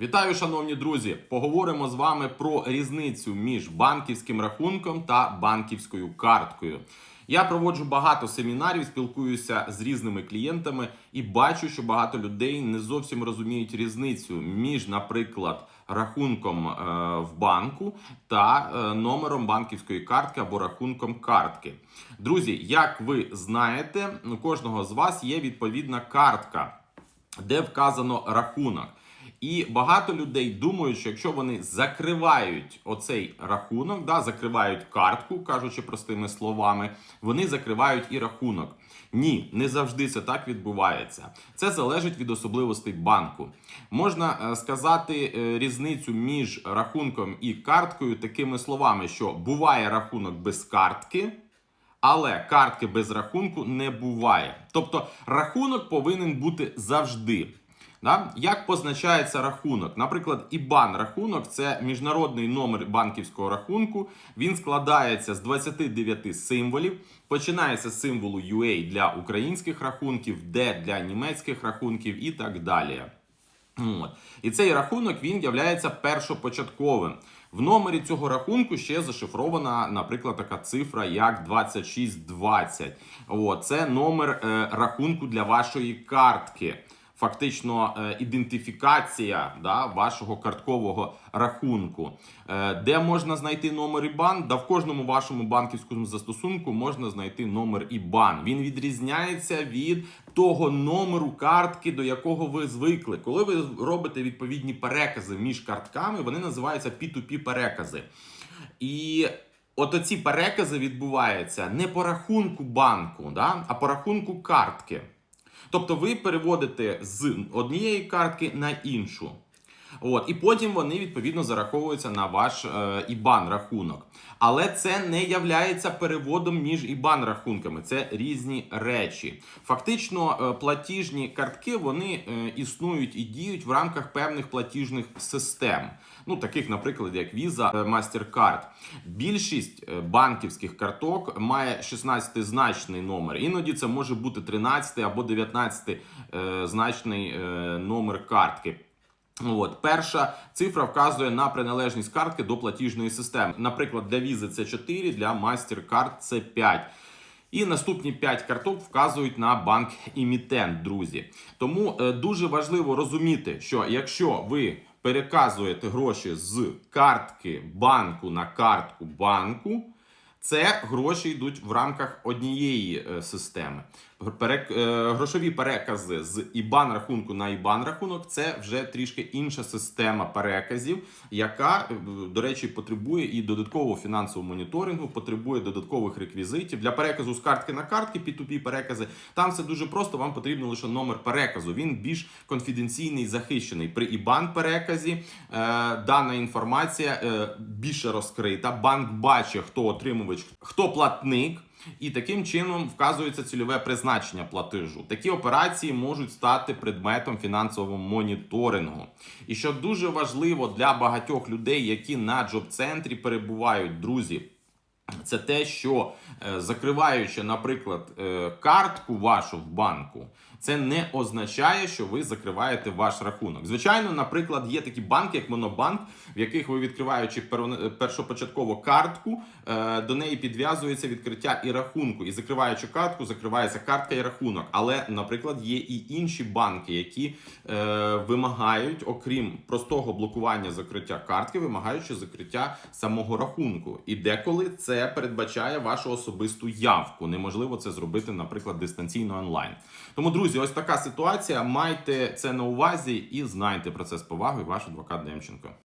Вітаю, шановні друзі! Поговоримо з вами про різницю між банківським рахунком та банківською карткою. Я проводжу багато семінарів, спілкуюся з різними клієнтами і бачу, що багато людей не зовсім розуміють різницю між, наприклад, рахунком е, в банку та е, номером банківської картки або рахунком картки. Друзі, як ви знаєте, у кожного з вас є відповідна картка, де вказано рахунок. І багато людей думають, що якщо вони закривають оцей рахунок, да, закривають картку, кажучи простими словами, вони закривають і рахунок. Ні, не завжди це так відбувається. Це залежить від особливостей банку. Можна е, сказати е, різницю між рахунком і карткою такими словами, що буває рахунок без картки. Але картки без рахунку не буває. Тобто рахунок повинен бути завжди. Да? Як позначається рахунок? Наприклад, IBAN рахунок це міжнародний номер банківського рахунку. Він складається з 29 символів. Починається з символу UA для українських рахунків, D для німецьких рахунків і так далі. От. І цей рахунок він являється першопочатковим. В номері цього рахунку ще зашифрована, наприклад, така цифра, як 2620. От. Це номер е, рахунку для вашої картки. Фактично е, ідентифікація да, вашого карткового рахунку. Е, де можна знайти номер IBAN? Да в кожному вашому банківському застосунку можна знайти номер IBAN. Він відрізняється від того номеру картки, до якого ви звикли. Коли ви робите відповідні перекази між картками, вони називаються P2P перекази. І от оці перекази відбуваються не по рахунку банку, да, а по рахунку картки. Тобто ви переводите з однієї картки на іншу. От, і потім вони відповідно зараховуються на ваш е, IBAN рахунок. Але це не являється переводом між IBAN рахунками. Це різні речі. Фактично, е, платіжні картки вони е, існують і діють в рамках певних платіжних систем. Ну, таких, наприклад, як Visa, е, MasterCard. Більшість е, банківських карток має 16-значний номер. Іноді це може бути 13 або 19 е, значний е, номер картки. От, перша цифра вказує на приналежність картки до платіжної системи. Наприклад, для Visa це 4, для MasterCard це 5. І наступні 5 карток вказують на банк імітент, друзі. Тому е, дуже важливо розуміти, що якщо ви переказуєте гроші з картки банку на картку банку, це гроші йдуть в рамках однієї е, системи. Е, Грошові перекази з IBAN рахунку на IBAN рахунок це вже трішки інша система переказів, яка, е, до речі, потребує і додаткового фінансового моніторингу, потребує додаткових реквізитів для переказу з картки на картки, P2P перекази. Там все дуже просто. Вам потрібно лише номер переказу. Він більш конфіденційний, захищений. При IBAN переказі е, дана інформація е, більше розкрита. Банк бачить, хто отримувач, хто платник. І таким чином вказується цільове призначення платежу. Такі операції можуть стати предметом фінансового моніторингу. І що дуже важливо для багатьох людей, які на джоб-центрі перебувають, друзі. Це те, що е, закриваючи, наприклад, е, картку вашу в банку, це не означає, що ви закриваєте ваш рахунок. Звичайно, наприклад, є такі банки, як Монобанк, в яких ви відкриваючи перво- першопочатково картку, е, до неї підв'язується відкриття і рахунку. І закриваючи картку, закривається картка і рахунок. Але, наприклад, є і інші банки, які е, вимагають, окрім простого блокування закриття картки, вимагають ще закриття самого рахунку. І деколи це передбачає вашу особисту явку. Неможливо це зробити, наприклад, дистанційно онлайн. Тому, друзі, ось така ситуація. Майте це на увазі і знайте про це з повагою. Ваш адвокат Демченко.